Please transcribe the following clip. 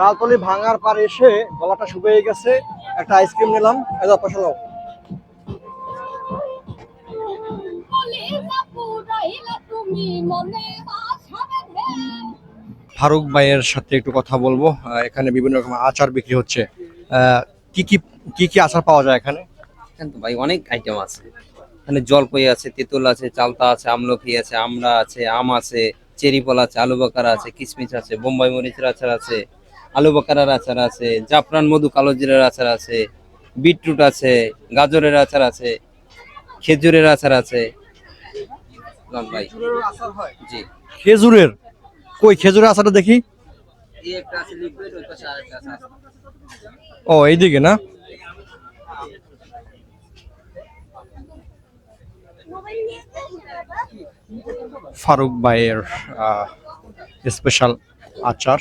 তালতলি ভাঙার পার এসে গলাটা শুকিয়ে গেছে একটা আইসক্রিম নিলাম এত পয়সা ফারুক ভাইয়ের সাথে একটু কথা বলব এখানে বিভিন্ন রকম আচার বিক্রি হচ্ছে। আহ, কি কি কি কি আচার পাওয়া যায় এখানে? এখানে তো ভাই অনেক আইটেম আছে। এখানে জলপাই আছে তেঁতুল আছে চালতা আছে আমলকি আছে আমড়া আছে আম আছে চেরি ফল আছে আলু বাকার আছে কিশমিশ আছে বোম্বাই মরিচের আচার আছে। আলু বাকারার আচার আছে জাফরান মধু কালো জিরার আচার আছে বিটরুট আছে গাজরের আচার আছে খেজুরের আচার আছে। ভাই। জি। খেজুরের? কই খেজুরের আচারটা দেখি? এই একটা আছে লিকুইড ওই পাশে আরেকটা আছে। ও এইদিকে না? ফারুক ভাইয়ের স্পেশাল আচার।